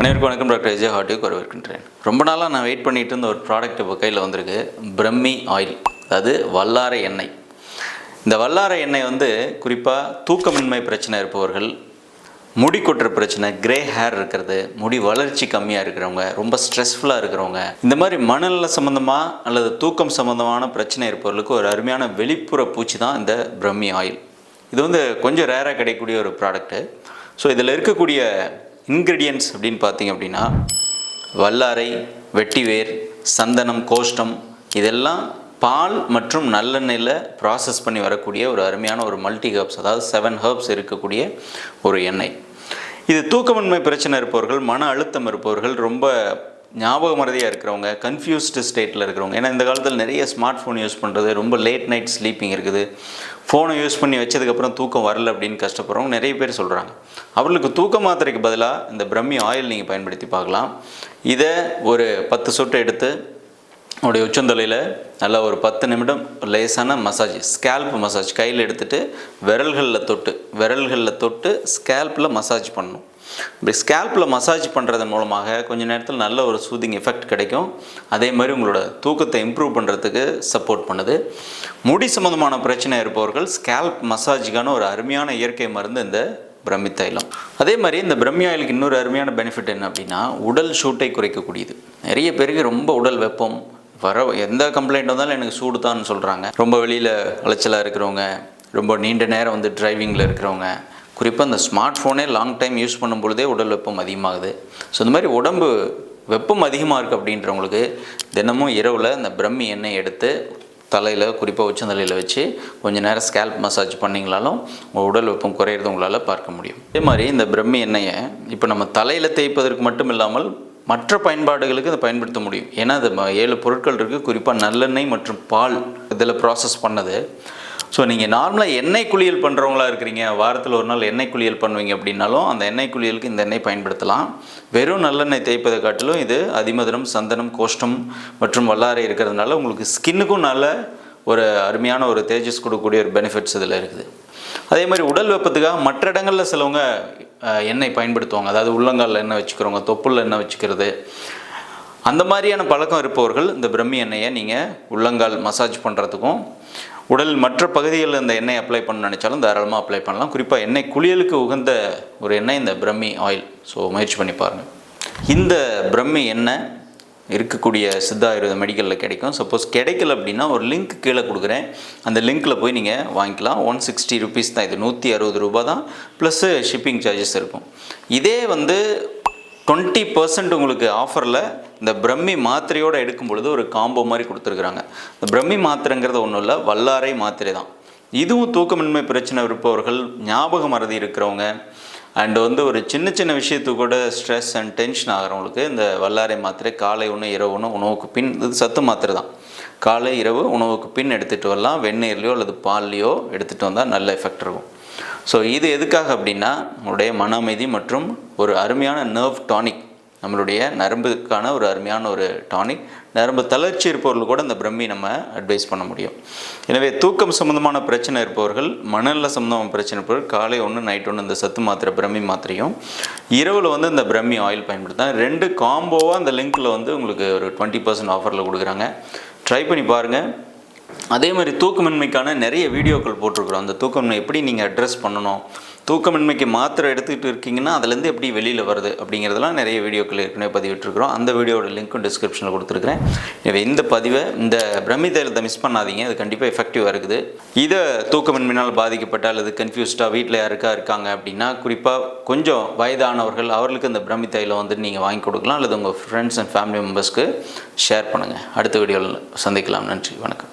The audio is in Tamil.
அனைவருக்கும் வணக்கம் டாக்டர் விஜய் ஹார்ட்டுக்கு வரவேற்கின்றேன். ரொம்ப நாளாக நான் வெயிட் பண்ணிட்டு இருந்த ஒரு ப்ராடக்ட் இப்போ கையில் வந்திருக்கு. பிரம்மி ஆயில் அதாவது வல்லாரை எண்ணெய். இந்த வல்லாரை எண்ணெய் வந்து குறிப்பாக தூக்கமின்மை பிரச்சனை இருப்பவர்கள் முடி கொட்டுற பிரச்சனை கிரே ஹேர் இருக்கிறது முடி வளர்ச்சி கம்மியாக இருக்கிறவங்க ரொம்ப ஸ்ட்ரெஸ்ஃபுல்லாக இருக்கிறவங்க இந்த மாதிரி மணலில் சம்மந்தமாக அல்லது தூக்கம் சம்மந்தமான பிரச்சனை இருப்பவர்களுக்கு ஒரு அருமையான வெளிப்புற பூச்சி தான் இந்த பிரம்மி ஆயில் இது வந்து கொஞ்சம் ரேராக கிடைக்கக்கூடிய ஒரு ப்ராடக்ட்டு ஸோ இதில் இருக்கக்கூடிய இன்க்ரீடியன்ஸ் அப்படின்னு பார்த்தீங்க அப்படின்னா வல்லாரை வெட்டிவேர் சந்தனம் கோஷ்டம் இதெல்லாம் பால் மற்றும் நல்லெண்ணெயில் ப்ராசஸ் பண்ணி வரக்கூடிய ஒரு அருமையான ஒரு மல்டி ஹர்ப்ஸ் அதாவது செவன் ஹர்ப்ஸ் இருக்கக்கூடிய ஒரு எண்ணெய். இது தூக்கமின்மை பிரச்சனை இருப்பவர்கள் மன அழுத்தம் இருப்பவர்கள் ரொம்ப ஞாபக மறதியாக இருக்கிறவங்க கன்ஃபியூஸ்டு ஸ்டேட்டில் இருக்கிறவங்க ஏன்னா இந்த காலத்தில் நிறைய ஸ்மார்ட் ஃபோன் யூஸ் பண்ணுறது ரொம்ப லேட் நைட் ஸ்லீப்பிங் இருக்குது. ஃபோனை யூஸ் பண்ணி வச்சதுக்கப்புறம் தூக்கம் வரல அப்படின்னு கஷ்டப்படுறவங்க நிறைய பேர் சொல்கிறாங்க அவர்களுக்கு தூக்க மாத்திரைக்கு பதிலாக இந்த பிரம்மி ஆயில் நீங்கள் பயன்படுத்தி பார்க்கலாம். இதை ஒரு பத்து சொட்டு எடுத்து உடைய உச்சந்தொலையில் நல்லா ஒரு பத்து நிமிடம் லேசான மசாஜ் ஸ்கேல்ப் மசாஜ் கையில் எடுத்துகிட்டு விரல்களில் தொட்டு விரல்களில் தொட்டு ஸ்கேல்பில் மசாஜ் பண்ணணும். இப்படி ஸ்கேல்பில் மசாஜ் பண்ணுறதன் மூலமாக கொஞ்ச நேரத்தில் நல்ல ஒரு சூதிங் எஃபெக்ட் கிடைக்கும். அதே மாதிரி உங்களோட தூக்கத்தை இம்ப்ரூவ் பண்ணுறதுக்கு சப்போர்ட் பண்ணுது. முடி சம்மந்தமான பிரச்சனை இருப்பவர்கள் ஸ்கேல்ப் மசாஜுக்கான ஒரு அருமையான இயற்கை மருந்து இந்த பிரம்மி தைலம். அதே மாதிரி இந்த பிரம்மி ஆயிலுக்கு இன்னொரு அருமையான பெனிஃபிட் என்ன அப்படின்னா உடல் சூட்டை குறைக்கக்கூடியது. நிறைய பேருக்கு ரொம்ப உடல் வெப்பம் வர எந்த கம்ப்ளைண்ட் வந்தாலும் எனக்கு சூடு தான் சொல்கிறாங்க ரொம்ப வெளியில் அலைச்சலாக இருக்கிறவங்க ரொம்ப நீண்ட நேரம் வந்து டிரைவிங்கில் இருக்கிறவங்க குறிப்பாக இந்த ஸ்மார்ட் ஃபோனே லாங் டைம் யூஸ் பண்ணும் பொழுதே உடல் வெப்பம் அதிகமாகுது. ஸோ இந்த மாதிரி உடம்பு வெப்பம் அதிகமாக இருக்குது அப்படின்றவங்களுக்கு தினமும் இரவில் இந்த பிரம்மி எண்ணெய் எடுத்து தலையில் குறிப்பாக உச்சந்தலையில் வச்சு கொஞ்சம் நேரம் ஸ்கேல்ப் மசாஜ் பண்ணிங்களாலும் உங்கள் உடல் வெப்பம் குறையிறது உங்களால் பார்க்க முடியும். இதே மாதிரி இந்த பிரம்மி எண்ணெயை இப்போ நம்ம தலையில் தேய்ப்பதற்கு மட்டும் இல்லாமல் மற்ற பயன்பாடுகளுக்கு இதை பயன்படுத்த முடியும். ஏன்னா அது ஏழு பொருட்கள் இருக்குது குறிப்பாக நல்லெண்ணெய் மற்றும் பால் இதில் ப்ராசஸ் பண்ணது. ஸோ நீங்கள் நார்மலாக எண்ணெய் குளியல் பண்ணுறவங்களா இருக்கிறீங்க. வாரத்தில் ஒரு நாள் எண்ணெய் குளியல் பண்ணுவீங்க அப்படின்னாலும் அந்த எண்ணெய் குளியலுக்கு இந்த எண்ணெய் பயன்படுத்தலாம். வெறும் நல்லெண்ணெய் தேய்ப்பதை காட்டிலும் இது அதிமதுரம் சந்தனம் கோஷ்டம் மற்றும் வல்லாரை இருக்கிறதுனால உங்களுக்கு ஸ்கின்னுக்கும் நல்ல ஒரு அருமையான ஒரு தேஜஸ் கொடுக்கக்கூடிய ஒரு பெனிஃபிட்ஸ் இதில் இருக்குது. அதே மாதிரி உடல் வெப்பத்துக்காக மற்ற இடங்களில் சிலவங்க எண்ணெய் பயன்படுத்துவாங்க. அதாவது உள்ளங்காலில் எண்ணெய் வச்சுக்கிறவங்க தொப்புளில் எண்ணெய் வச்சுக்கிறது. அந்த மாதிரியான பழக்கம் இருப்பவர்கள் இந்த பிரம்மி எண்ணெயை நீங்கள் உள்ளங்கால் மசாஜ் பண்ணுறதுக்கும் உடல் மற்ற பகுதிகளில் இந்த எண்ணெய் அப்ளை பண்ண நினச்சாலும் தாராளமாக அப்ளை பண்ணலாம். குறிப்பாக எண்ணெய் குளியலுக்கு உகந்த ஒரு எண்ணெய் இந்த பிரம்மி ஆயில் ஸோ முயற்சி பண்ணி பாருங்கள் இந்த பிரம்மி எண்ணெய் இருக்கக்கூடிய சித்தா ஆயுர்வேத மெடிக்கலில் கிடைக்கும். சப்போஸ் கிடைக்கல அப்படின்னா ஒரு லிங்க் கீழே கொடுக்குறேன். அந்த லிங்க்கில் போய் நீங்கள் வாங்கிக்கலாம். ஒன் சிக்ஸ்டி ருபீஸ் தான் இது. நூற்றி அறுபது ரூபா தான். ப்ளஸ்ஸு ஷிப்பிங் சார்ஜஸ் இருக்கும். இதே வந்து டுவெண்ட்டி பர்சன்ட் உங்களுக்கு ஆஃபரில் இந்த பிரம்மி மாத்திரையோடு எடுக்கும் பொழுது ஒரு காம்போ மாதிரி கொடுத்துருக்குறாங்க. இந்த பிரம்மி மாத்திரைங்கிறது ஒன்றும் இல்லை வல்லாரை மாத்திரை தான். இதுவும் தூக்கமின்மை பிரச்சனை இருப்பவர்கள் ஞாபக மறதி இருக்கிறவங்க அண்ட் வந்து ஒரு சின்ன சின்ன விஷயத்துக்கு கூட ஸ்ட்ரெஸ் அண்ட் டென்ஷன் ஆகிறவங்களுக்கு இந்த வல்லாரை மாத்திரை காலை ஒன்று இரவு ஒன்று உணவுக்கு பின் இது சத்து மாத்திரை தான். காலை இரவு உணவுக்கு பின் எடுத்துகிட்டு வரலாம். வெந்நீர்லையோ அல்லது பால்லையோ எடுத்துகிட்டு வந்தால் நல்ல எஃபெக்ட் இருக்கும். ஸோ இது எதுக்காக அப்படின்னா உங்களுடைய மன அமைதி மற்றும் ஒரு அருமையான நர்வ் டானிக் நம்மளுடைய நரம்புக்கான ஒரு அருமையான ஒரு டானிக் நரம்பு தளர்ச்சி இருப்பவர்கள் கூட இந்த பிரம்மி நம்ம அட்வைஸ் பண்ண முடியும். எனவே தூக்கம் சம்மந்தமான பிரச்சனை இருப்பவர்கள் மணலில் சம்மந்தமான பிரச்சனை இருப்பவர்கள் காலை ஒன்று நைட் ஒன்று இந்த சத்து மாத்திரை பிரம்மி மாத்திரையும் இரவில் வந்து இந்த பிரம்மி ஆயில் பயன்படுத்தலாம். ரெண்டு காம்போவாக அந்த லிங்க்கில் வந்து உங்களுக்கு ஒரு டுவெண்ட்டி பர்சன்ட் ஆஃபரில் கொடுக்குறாங்க. ட்ரை பண்ணி பாருங்கள் அதே மாதிரி தூக்கமின்மைக்கான நிறைய வீடியோக்கள் போட்டிருக்கிறோம். அந்த தூக்கமின்மை எப்படி நீங்கள் அட்ரஸ் பண்ணணும்? தூக்கமின்மைக்கு மாத்திரை எடுத்துக்கிட்டு இருக்கீங்கன்னா அதுலேருந்து எப்படி வெளியில் வருது அப்படிங்கிறதெல்லாம் நிறைய வீடியோக்கள் ஏற்கனவே பதிவிட்டிருக்கிறோம். அந்த வீடியோட லிங்க்கும் டிஸ்கிரிப்ஷனில் கொடுத்துருக்குறேன். எனவே இந்த பதிவை இந்த பிரம்மி தைலத்தை மிஸ் பண்ணாதீங்க. அது கண்டிப்பாக எஃபெக்டிவாக இருக்குது. இதை தூக்கமின்மையினால் பாதிக்கப்பட்ட அல்லது கன்ஃபியூஸ்டாக வீட்டில் யாருக்கா இருக்காங்க அப்படின்னா குறிப்பாக கொஞ்சம் வயதானவர்கள் அவர்களுக்கு இந்த பிரம்மி தைலம் வந்து நீங்கள் வாங்கி கொடுக்கலாம். அல்லது உங்கள் ஃப்ரெண்ட்ஸ் அண்ட் ஃபேமிலி மெம்பர்ஸ்க்கு ஷேர் பண்ணுங்கள் அடுத்த வீடியோவில் சந்திக்கலாம். நன்றி. வணக்கம்.